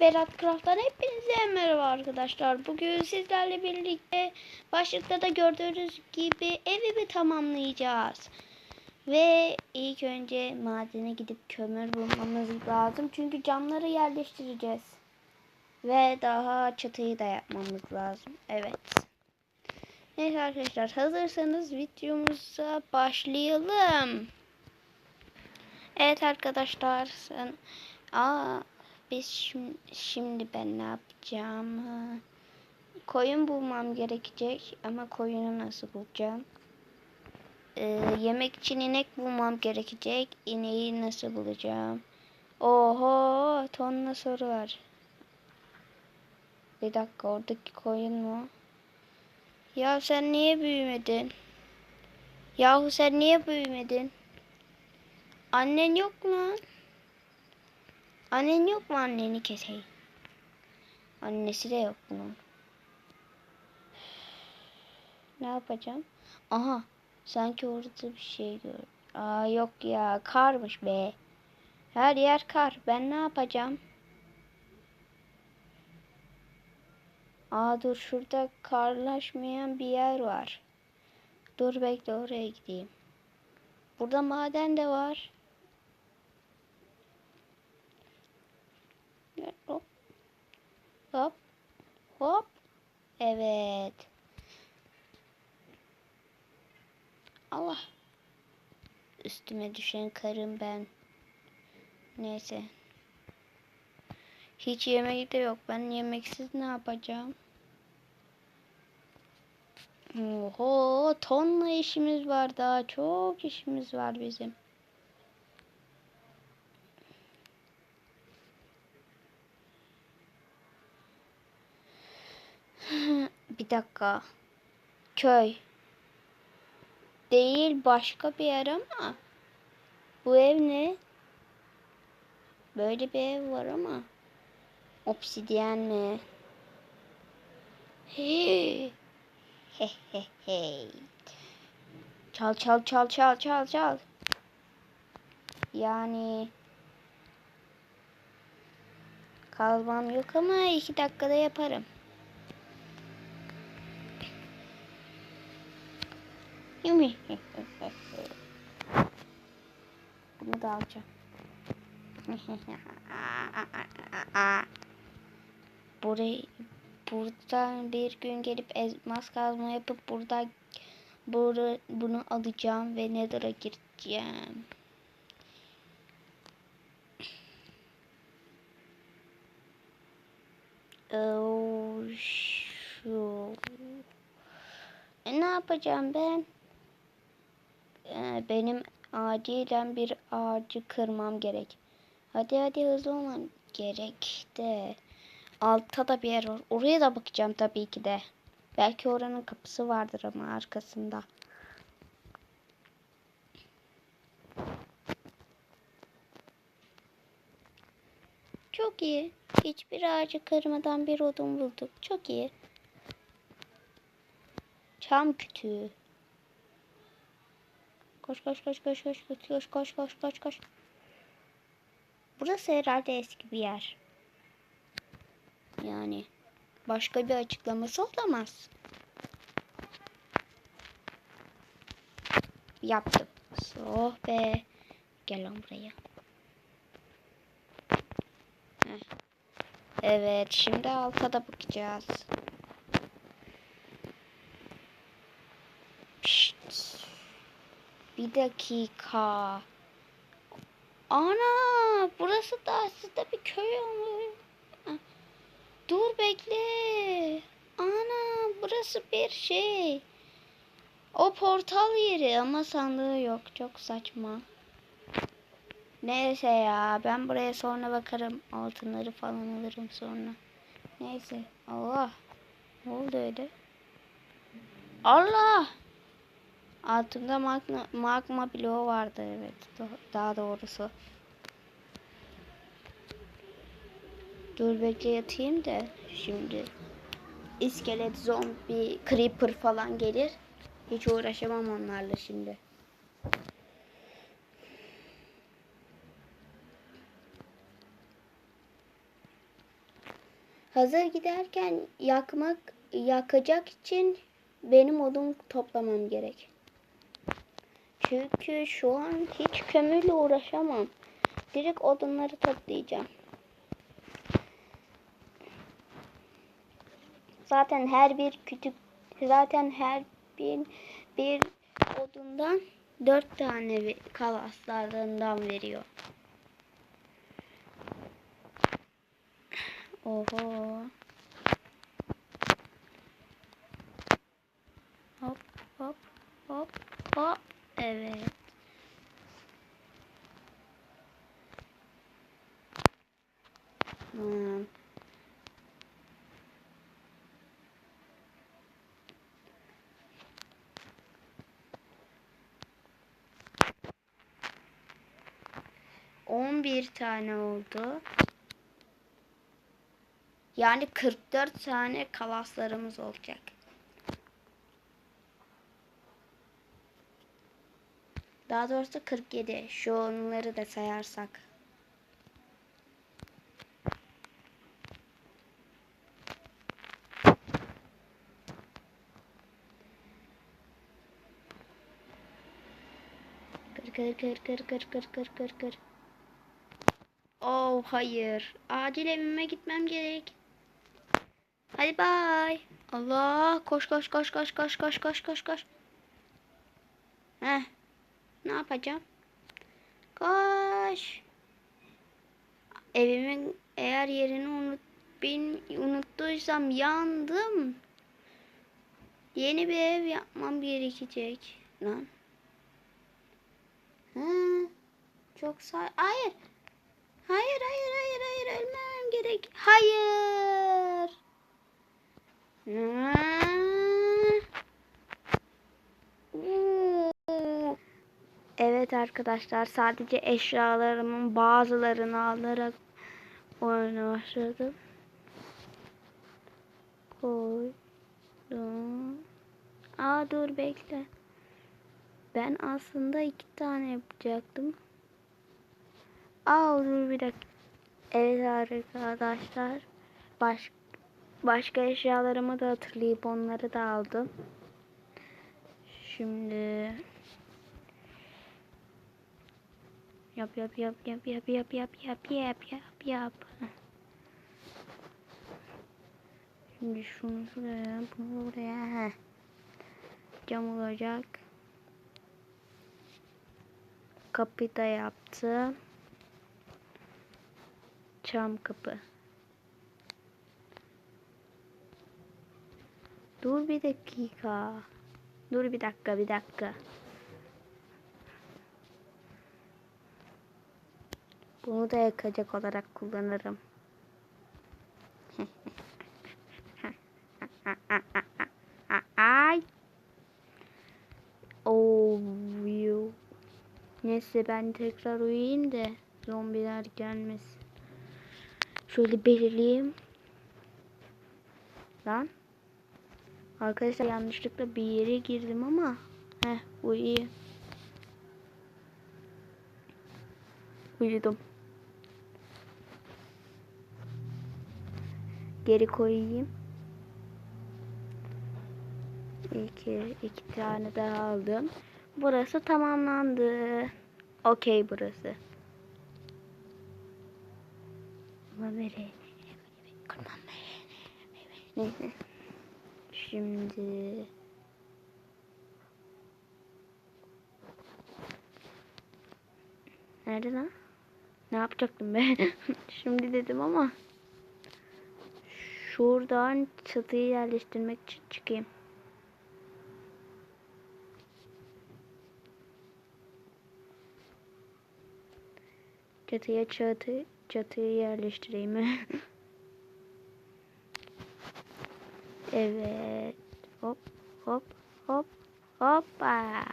Berat Craft'tan hepinize merhaba arkadaşlar. Bugün sizlerle birlikte başlıkta da gördüğünüz gibi evimi tamamlayacağız. Ve ilk önce madene gidip kömür bulmamız lazım. Çünkü camları yerleştireceğiz. Ve daha çatıyı da yapmamız lazım. Evet. Neyse arkadaşlar hazırsanız videomuza başlayalım. Evet arkadaşlar sen Aa biz şimdi, şimdi ben ne yapacağım? Koyun bulmam gerekecek ama koyunu nasıl bulacağım? Ee, yemek için inek bulmam gerekecek. İneği nasıl bulacağım? Oho tonla soru var. Bir dakika oradaki koyun mu? Ya sen niye büyümedin? Yahu sen niye büyümedin? Annen yok mu? Annen yok mu anneni keseyim? Annesi de yok bunun. Ne yapacağım? Aha sanki orada bir şey gör. Aa yok ya karmış be. Her yer kar. Ben ne yapacağım? Aa dur şurada karlaşmayan bir yer var. Dur bekle oraya gideyim. Burada maden de var. Hop. Hop. Hop. Evet. Allah. Üstüme düşen karım ben. Neyse. Hiç yemek de yok. Ben yemeksiz ne yapacağım? Oho, tonla işimiz var daha. Çok işimiz var bizim. Bir dakika. Köy. Değil başka bir yer ama. Bu ev ne? Böyle bir ev var ama. Obsidyen mi? Hey. He he he. Çal çal çal çal çal çal. Yani kalmam yok ama iki dakikada yaparım. Yumi. Bunu da alacağım. Burayı buradan bir gün gelip elmas kazma yapıp burada bunu, bunu alacağım ve Nether'a gireceğim. Oh, şu. E, ne yapacağım ben? Ee, benim acilen bir ağacı kırmam gerek. Hadi hadi hızlı olmam gerek de. Altta da bir yer var. Oraya da bakacağım tabii ki de. Belki oranın kapısı vardır ama arkasında. Çok iyi. Hiçbir ağacı kırmadan bir odun bulduk. Çok iyi. Çam kütüğü. Koş koş koş koş koş koş koş koş koş koş koş. Burası herhalde eski bir yer. Yani başka bir açıklaması olamaz. Yaptım. Oh be. Gel buraya. Heh. Evet şimdi alta da bakacağız. Bir dakika. Ana burası da aslında bir köy olmuş. Dur bekle. Ana burası bir şey. O portal yeri ama sandığı yok. Çok saçma. Neyse ya ben buraya sonra bakarım. Altınları falan alırım sonra. Neyse. Allah. Ne oldu öyle? Allah. Altında magma, magma bloğu vardı evet. Daha doğrusu. Dur bekle yatayım da şimdi. İskelet, zombi, creeper falan gelir. Hiç uğraşamam onlarla şimdi. Hazır giderken yakmak yakacak için benim odun toplamam gerek. Çünkü şu an hiç kömürle uğraşamam. Direkt odunları toplayacağım. Zaten her bir küçük zaten her bir bir odundan dört tane kalaslarından veriyor. Oho. 11 tane oldu. Yani 44 tane kalaslarımız olacak. Daha doğrusu 47. Şu onları da sayarsak. Kır kır kır kır kır kır kır kır kır. Oh hayır. Acil evime gitmem gerek. Hadi bay. Allah koş koş koş koş koş koş koş koş koş. Heh. Ne yapacağım? Koş. Evimin eğer yerini unut bin, unuttuysam yandım. Yeni bir ev yapmam gerekecek. Lan. Ha, çok say. Hayır. Hayır hayır hayır hayır ölmem gerek. Hayır. Evet arkadaşlar sadece eşyalarımın bazılarını alarak oyuna başladım. Koydum. Aa dur bekle. Ben aslında iki tane yapacaktım. Aa dur bir dakika. Evet arkadaşlar. Baş, başka eşyalarımı da hatırlayıp onları da aldım. Şimdi yap yap yap yap yap yap yap yap yap yap yap. Şimdi şunu şuraya, bunu buraya. Heh. Cam olacak. Kapı da yaptım. Çam kapı. Dur bir dakika. Dur bir dakika, bir dakika. Bunu da yakacak olarak kullanırım. Ay. Oh, you. Neyse ben tekrar uyuyayım da zombiler gelmesin. Şöyle belirleyeyim. Lan. Arkadaşlar yanlışlıkla bir yere girdim ama. Heh bu iyi. Uyudum. Geri koyayım. İki, iki tane daha aldım. Burası tamamlandı. Okey burası. Kurban Neyse. Şimdi Nerede lan? Ne yapacaktım ben? Şimdi dedim ama şuradan çatıyı yerleştirmek için çıkayım. Çatıya çatı çatıyı yerleştireyim. evet. Hop hop hop hoppa.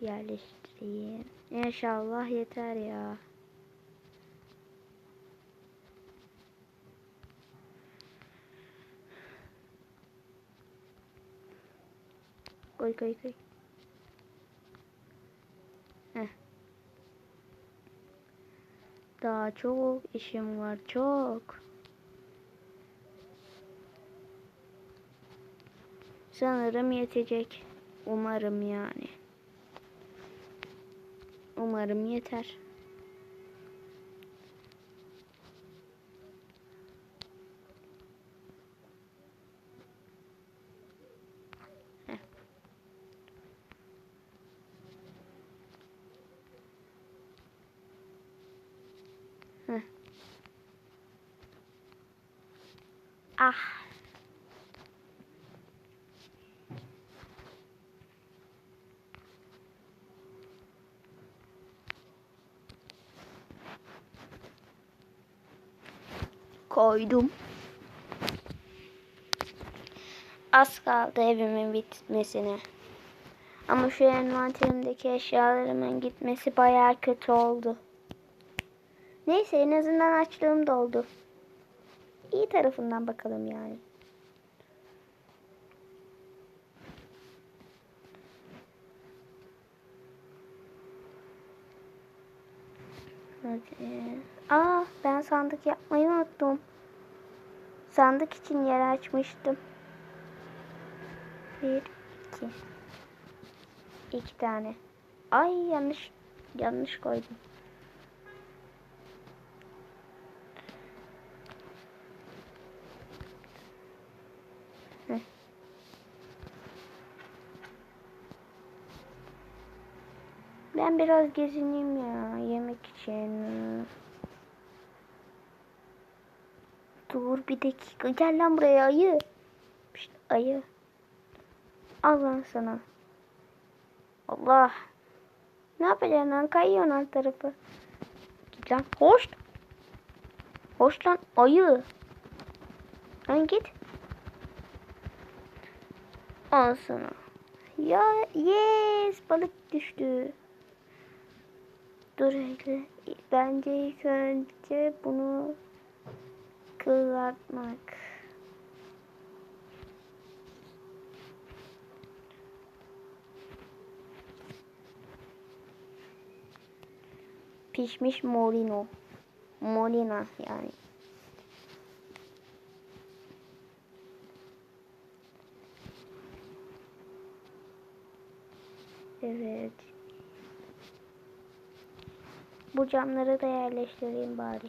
Yerleştireyim. İnşallah yeter ya. koy koy koy. Heh. Daha çok işim var çok. Sanırım yetecek. Umarım yani. Umarım yeter. Ah. Koydum. Az kaldı evimin bitmesine. Ama şu envanterimdeki eşyalarımın gitmesi bayağı kötü oldu. Neyse en azından açlığım doldu. İyi tarafından bakalım yani. Hadi. Aa ben sandık yapmayı unuttum. Sandık için yer açmıştım. Bir, iki. İki tane. Ay yanlış yanlış koydum. Ben biraz gezineyim ya yemek için. Dur bir dakika gel lan buraya ayı. Pişt, ayı. Al lan sana. Allah. Ne yapacaksın lan? Kayıyorsun alt tarafı. Git lan. Hoş. Hoş lan ayı. Lan git. Al sana. Ya yes balık düştü. Dur hele. Bence ilk önce bunu kızartmak. Pişmiş morino. Morina yani. Evet. Bu camları da yerleştireyim bari.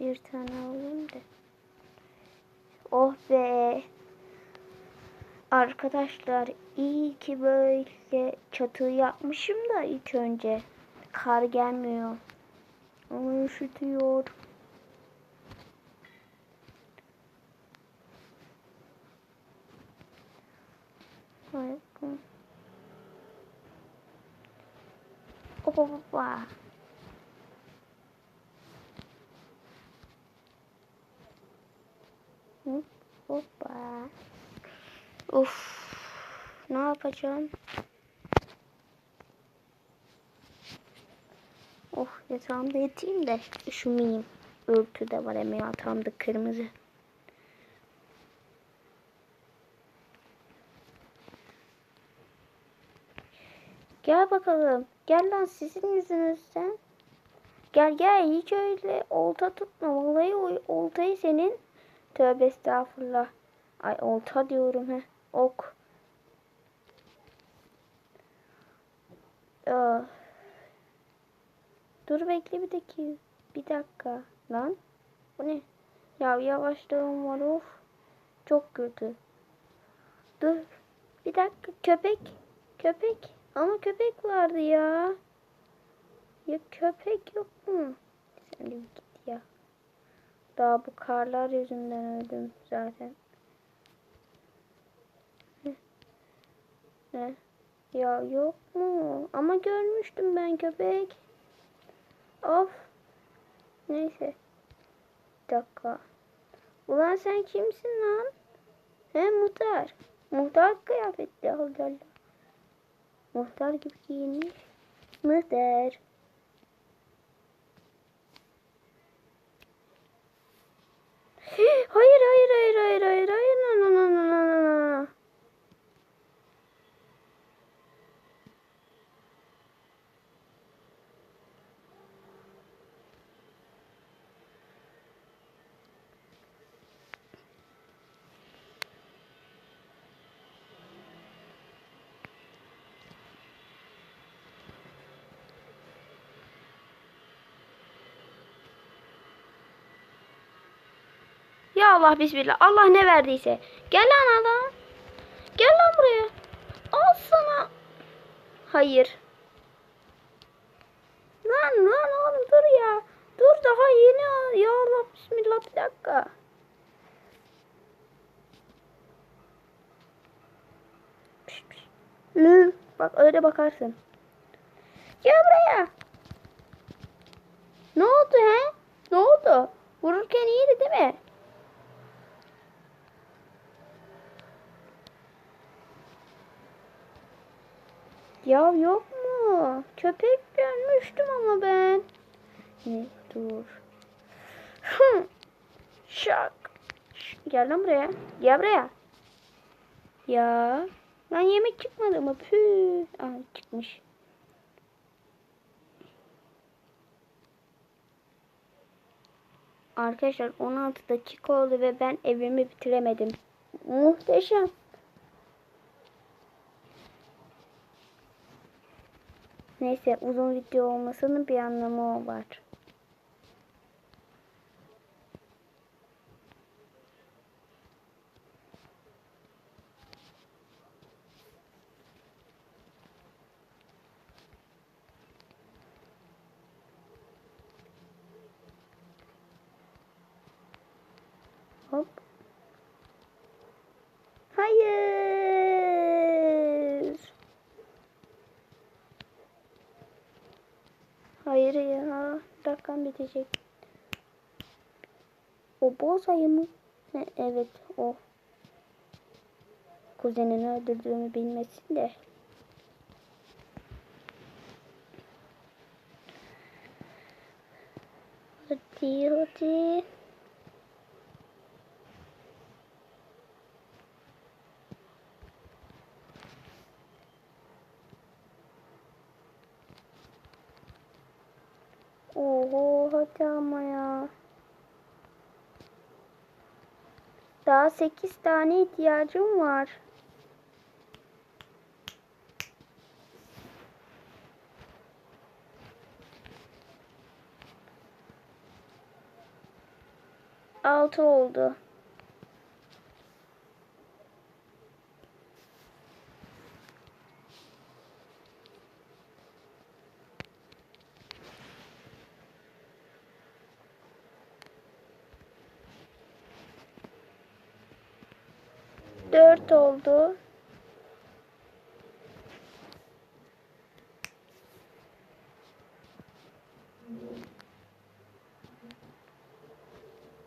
Bir tane alayım da. Oh be. Arkadaşlar iyi ki böyle çatı yapmışım da ilk önce. Kar gelmiyor. Ama üşütüyor. Hoppa hoppa. Hı, Hoppa. Of. Ne yapacağım? Oh yatağımda yatayım da üşümeyeyim. Örtü de var hem yatağımda kırmızı. Gel bakalım. Gel lan sizin yüzünüzden. Gel gel hiç öyle olta tutma. Vallahi oltayı senin. Tövbe estağfurullah. Ay olta diyorum he. Ok. Dur bekle bir dakika. Bir dakika. Lan. Bu ne? Ya yavaşlığım var of. Çok kötü. Dur. Bir dakika. Köpek. Köpek. Ama köpek vardı ya. Ya köpek yok mu? Sen git ya. Daha bu karlar yüzünden öldüm zaten. Ne? Ya yok mu? Ama görmüştüm ben köpek. Of. Neyse. Bir dakika. Ulan sen kimsin lan? He muhtar. Muhtar kıyafetli Allah Allah. Muhtar gibi giyinmiş. Muhtar. Hayır hayır hayır hayır hayır hayır. No, no, no, no, no, no, no. Ya Allah bismillah. Allah ne verdiyse. Gel lan Allah. Gel lan buraya. Al sana. Hayır. Lan lan oğlum dur ya. Dur daha yeni. Ya Allah bismillah bir dakika. Bak öyle bakarsın. Gel buraya. Ne oldu he? Ne oldu? Vururken iyiydi değil mi? Ya yok mu? Köpek görmüştüm ama ben. Ne? Dur. Şak. Gel lan buraya. Gel buraya. Ya. Lan yemek çıkmadı mı? Püh. Aa, çıkmış. Arkadaşlar 16 dakika oldu ve ben evimi bitiremedim. Muhteşem. Neyse uzun video olmasının bir anlamı var. Hop. Hayır. Hayır ya. Dakikam bitecek. O boz ayı mı? Ne, evet o. Kuzenini öldürdüğümü bilmesin de. Hadi hadi. Oho hadi ama ya. Daha 8 tane ihtiyacım var. Altı oldu. Dört oldu.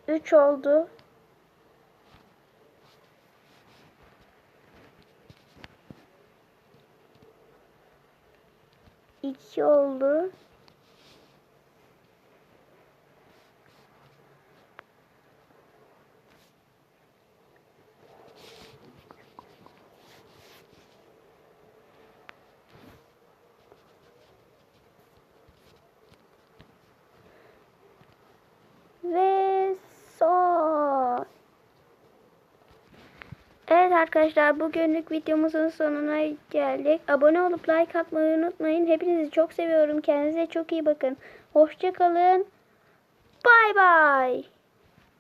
Üç oldu. İki oldu. Ve son. Evet arkadaşlar bugünlük videomuzun sonuna geldik. Abone olup like atmayı unutmayın. Hepinizi çok seviyorum. Kendinize çok iyi bakın. Hoşçakalın. Bay bay.